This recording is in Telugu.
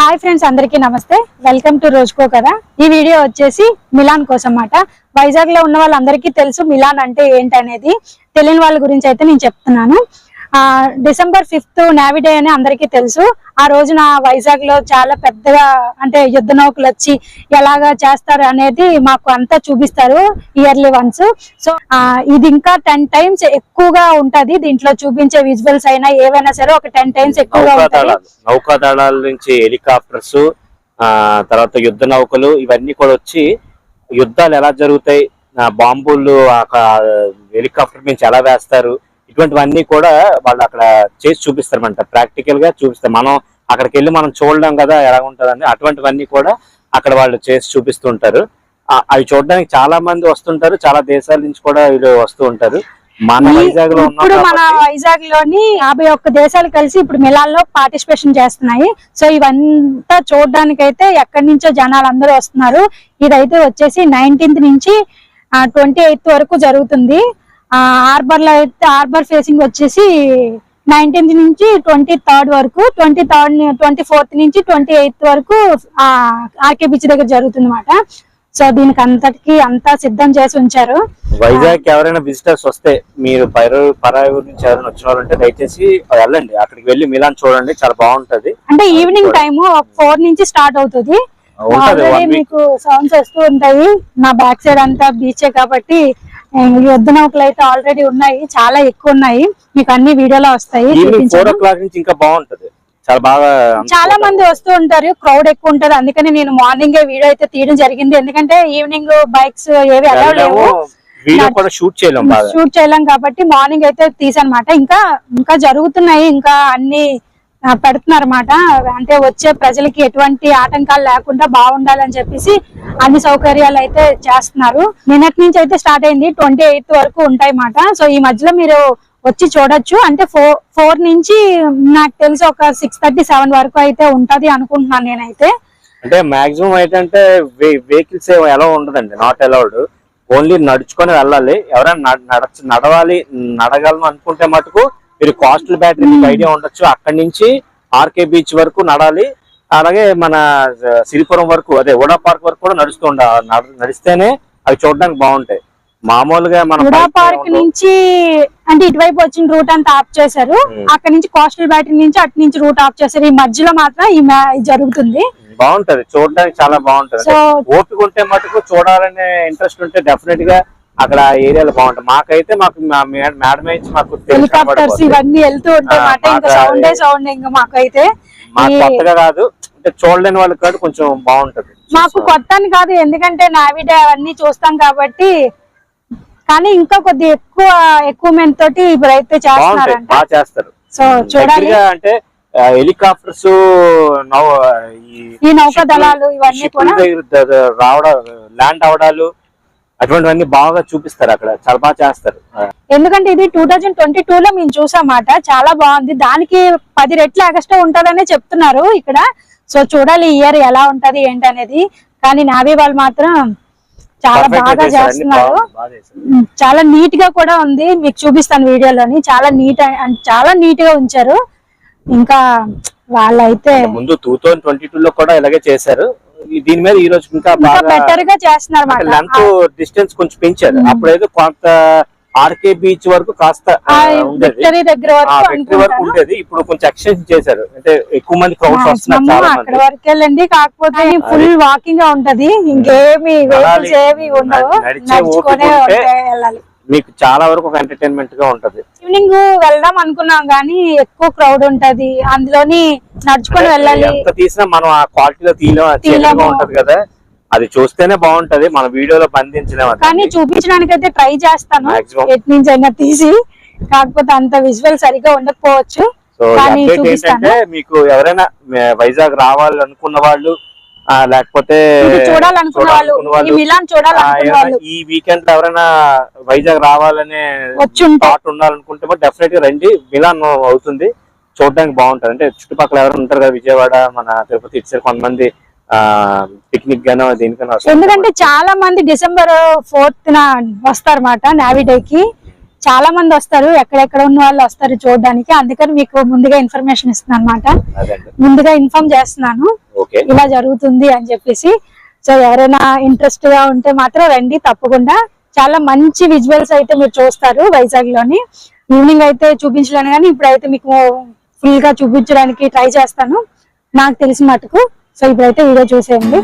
హాయ్ ఫ్రెండ్స్ అందరికీ నమస్తే. వెల్కమ్ టు రోజుకో కదా ఈ వీడియో వచ్చేసి మిలాన్ కోసం అన్నమాట వైజాగ్లో ఉన్న వాళ్ళందరికీ తెలుసు మిలాన్ అంటే ఏంటనేది. తెలియని వాళ్ళ గురించి అయితే నేను చెప్తున్నాను. డిసెంబర్ ఫిఫ్త్ నావిడే అని అందరికీ తెలుసు. ఆ రోజున వైజాగ్లో చాలా పెద్దగా అంటే యుద్ధ నౌకలు వచ్చి ఎలాగా చేస్తారు అనేది మాకు అంతా చూపిస్తారు ఇయర్లీ వన్స్. సో ఆ, ఇది ఇంకా టెన్ టైమ్స్ ఎక్కువగా ఉంటది. దీంట్లో చూపించే విజువల్స్ అయినా ఏవైనా సరే ఒక టెన్ టైమ్స్ ఎక్కువగా ఉంటాయి నౌకాదళాల నుంచి హెలికాప్టర్స్ ఆ తర్వాత యుద్ధ నౌకలు ఇవన్నీ కూడా వచ్చి యుద్ధాలు ఎలా జరుగుతాయి? బాంబులు హెలికాప్టర్ నుంచి ఎలా వేస్తారు? ఇటువంటివన్నీ కూడా వాళ్ళు అక్కడ చేసి చూపిస్తారన్నమాట. ప్రాక్టికల్గా చూపిస్తారు. మనం అక్కడికి వెళ్ళి మనం చూడలేం కదా ఎలా ఉంటదని. అటువంటివన్నీ కూడా అక్కడ వాళ్ళు చేసి చూపిస్తుంటారు అవి చూడడానికి చాలా మంది వస్తుంటారు. చాలా దేశాల నుంచి కూడా వీళ్ళు వస్తూ ఉంటారు. మన వైజాగ్లో ఇప్పుడు మన వైజాగ్లోని యాభై ఒక్క దేశాలు కలిసి ఇప్పుడు మిలాల్లో పార్టిసిపేషన్ చేస్తున్నాయి. సో ఇవంతా చూడడానికి అయితే ఎక్కడి నుంచో జనాలు అందరూ వస్తున్నారు. ఇదైతే వచ్చేసి నైన్టీన్త్ నుంచి ట్వంటీ ఎయిత్ వరకు జరుగుతుంది. హార్బర్లో అయితే హార్బర్ ఫేసింగ్ వచ్చేసి నైన్టీన్త్ నుంచి ట్వంటీ థర్డ్ వరకు ట్వంటీ థర్డ్ ట్వంటీ ఫోర్త్ నుంచి ట్వంటీ ఎయిత్ వరకు ఆర్కే బీచ్ దగ్గర జరుగుతుంది అనమాట సో దీనికి అంతటికి అంతా సిద్ధం చేసి ఉంచారు. వైజాగ్ ఎవరైనా విజిటర్స్ వస్తే మీరు పైరు పరాయి ఊరు నుంచి ఎవరైనా వచ్చిన వాళ్ళు ఉంటే దయచేసి వెళ్ళండి. అక్కడికి వెళ్ళి మిలాన్ చూడండి చాలా బాగుంటది. అంటే ఈవినింగ్ టైమ్ ఫోర్ నుంచి స్టార్ట్ అవుతుంది. ఆల్రెడీ మీకు సౌండ్స్ వస్తూ ఉంటాయి. నా బ్యాక్ సైడ్ అంతా బీచే కాబట్టి యుద్ధ నౌకలు అయితే ఆల్రెడీ ఉన్నాయి. చాలా ఎక్కువ ఉన్నాయి. మీకు అన్ని వీడియోలో వస్తాయి. ఇంకా బాగుంటది. చాలా బాగా చాలా మంది వస్తూ ఉంటారు. క్రౌడ్ ఎక్కువ ఉంటది. అందుకని నేను మార్నింగ్ వీడియో అయితే తీయడం జరిగింది. ఎందుకంటే ఈవినింగ్ బైక్స్ ఏవి అలౌ లేవు. షూట్ చేయలేం కాబట్టి మార్నింగ్ అయితే తీసనమాట ఇంకా ఇంకా జరుగుతున్నాయి. ఇంకా అన్ని పెడుతున్నారు అన్నమాట అంటే వచ్చే ప్రజలకి ఎటువంటి ఆటంకాలు లేకుండా బాగుండాలని చెప్పేసి అన్ని సౌకర్యాలు అయితే చేస్తున్నారు. నిన్నటి నుంచి అయితే స్టార్ట్ అయింది. ట్వంటీ ఎయిత్ వరకు ఉంటాయి అన్నమాట సో ఈ మధ్యలో మీరు వచ్చి చూడొచ్చు. అంటే ఫోర్ ఫోర్ నుంచి నాకు తెలిసి ఒక సిక్స్ థర్టీ సెవెన్ వరకు అయితే ఉంటది అనుకుంటున్నాను నేనైతే. అంటే మాక్సిమం ఏంటంటే వెహికల్స్ ఎలా ఉండదండి. నాట్ అలౌడ్ ఓన్లీ నడుచుకొని వెళ్ళాలి. ఎవరైనా నడచ నడవాలి నడగలను అనుకుంటే మటుకు మీరు కాస్టల్ బ్యాటరీ మీకు ఐడియా ఉండొచ్చు. అక్కడి నుంచి ఆర్కే బీచ్ వరకు నడాలి. అలాగే మన సిరిపురం వరకు అదే ఓడా పార్క్ వరకు కూడా నడుస్తూ ఉండ నడ- నడిస్తేనే అవి చూడడానికి బాగుంటాయి. మామూలుగా మన bike పార్క్. నుంచి అంటే ఇటువైపు వచ్చిన రూట్ అంతా ఆఫ్ చేశారు. Hmm. అక్కడ నుంచి కోస్టల్ బ్యాటరీ నుంచి అటు నుంచి రూట్ ఆఫ్ చేశారు. ఈ మధ్యలో మాత్రం ఈ జరుగుతుంది. బాగుంటది. చూడడానికి చాలా బాగుంటది. ఓపిక ఉంటే మటుకు చూడాలనే ఇంట్రెస్ట్ ఉంటే డెఫినెట్గా అక్కడ ఏరియాలో బాగుంటాయి మాకైతే మాకు మేడం మాకు హెలికాప్టర్స్. ఇవన్నీ వెళ్తూ ఉంటాయి సౌండే సౌండ్ ఇంకా మాకైతే. మాకు కొత్తగా కాదు అంటే చూడలేని వాళ్ళకి కాదు కొంచెం బాగుంటది. మాకు కొత్త అని కాదు ఎందుకంటే నావిడే అవన్నీ చూస్తాం కాబట్టి. కానీ ఇంకా కొద్ది ఎక్కువ ఎక్విప్మెంట్ తోటి ఇప్పుడైతే చేస్తారు. సో చూడాలి. అంటే హెలికాప్టర్స్ ఈ నౌకా దళాలు ఇవన్నీ కూడా రావడం ల్యాండ్ అవడాలు అటువంటివన్నీ బాగా చూపిస్తారు అక్కడ. చాలా బాగా చేస్తారు. ఎందుకంటే ఇది టూ థౌజండ్ ట్వంటీ టూ లో మేము చూసామాట చాలా బాగుంది. దానికి పది రెట్లు ఎక్స్ట్రా ఉంటదనే చెప్తున్నారు ఇక్కడ. సో చూడాలి ఇయర్ ఎలా ఉంటది ఏంటనేది. కానీ నావీ వాళ్ళు మాత్రం చాలా బాగా చేస్తున్నారు. చాలా నీట్గా కూడా ఉంది. మీకు చూపిస్తాను వీడియోలోని. చాలా నీట్ చాలా నీట్గా ఉంచారు. ఇంకా వాళ్ళైతే ముందు టూ థౌసండ్ ట్వంటీ టూ లో కూడా ఇలాగే చేశారు. దీని మీద ఈ రోజు ఇంకా బెటర్గా చేస్తున్నారు లెంత్ డిస్టెన్స్ కొంచెం పెంచారు. అప్పుడేదో కొంత ఆర్కే బీచ్ వరకు కాస్త ఉండేది. దగ్గర వరకు ఉండేది. ఇప్పుడు కొంచెం ఎక్స్టెన్షన్ చేశారు. అంటే ఎక్కువ మంది క్రౌడ్స్ వస్తున్నారు అక్కడ వరకు వెళ్ళండి. కాకపోతే ఫుల్ వాకింగ్గా ఉంటది. ఇంకేమి నడిచే ఓపిక మీకు చాలా వరకు ఒక ఎంటర్టైన్మెంట్గా ఉంటది. ఈవినింగ్ వెళ్దాం అనుకున్నాం కానీ ఎక్కువ క్రౌడ్ ఉంటది. అందులోని నడుచుకొని వెళ్ళాలి. ఎంత తీసినా మనం ఆ క్వాలిటీలో తీయలేం తీయలేము. ఉంటది కదా. అది చూస్తేనే బాగుంటది. మన వీడియోలో బంధించలేము అది. కానీ చూపించడానికి అయితే ట్రై చేస్తాను. Maximum. ఎటు నుంచి అయినా తీసి. కాకపోతే అంత విజువల్ సరిగా ఉండకపోవచ్చు. సో అప్డేట్ ఏంటంటే మీకు ఎవరైనా వైజాగ్ రావాలి అనుకున్న వాళ్ళు లేకపోతే చూడాలనుకున్న వాళ్ళు ఈ మిలాన్ ఆ, చూడాలనుకున్న ఏమైనా వాళ్ళు. ఈ వీకెండ్ ఎవరైనా వైజాగ్ రావాలనే థాట్ ఉండాలనుకుంటే డెఫినెట్గా రండి మిలాన్ అవుతుంది చూడడానికి బాగుంటది. అంటే చుట్టుపక్కల ఎవరైనా ఉంటారు కదా విజయవాడ మన తిరుపతి సైడ్ కొంతమంది ఆ పిక్నిక్ గానో దేనికైనా వస్తారు. ఎందుకంటే చాలా మంది డిసెంబర్ ఫోర్త్ న వస్తారన్నమాట నావీ డే కి. చాలా మంది వస్తారు ఎక్కడెక్కడ ఉన్న వాళ్ళు వస్తారు చూడడానికి. అందుకని మీకు ముందుగా ఇన్ఫర్మేషన్ ఇస్తున్నాను అనమాట ముందుగా ఇన్ఫార్మ్ చేస్తున్నాను. ఇలా జరుగుతుంది అని చెప్పేసి. సో ఎవరైనా ఇంట్రెస్ట్గా ఉంటే మాత్రం రండి తప్పకుండా. చాలా మంచి విజువల్స్ అయితే మీరు చూస్తారు వైజాగ్లోని ఈవినింగ్ అయితే చూపించలేను కానీ ఇప్పుడైతే మీకు ఫుల్గా చూపించడానికి ట్రై చేస్తాను. నాకు తెలిసిన మటుకు. సో ఇప్పుడైతే వీడియో చూసేయండి.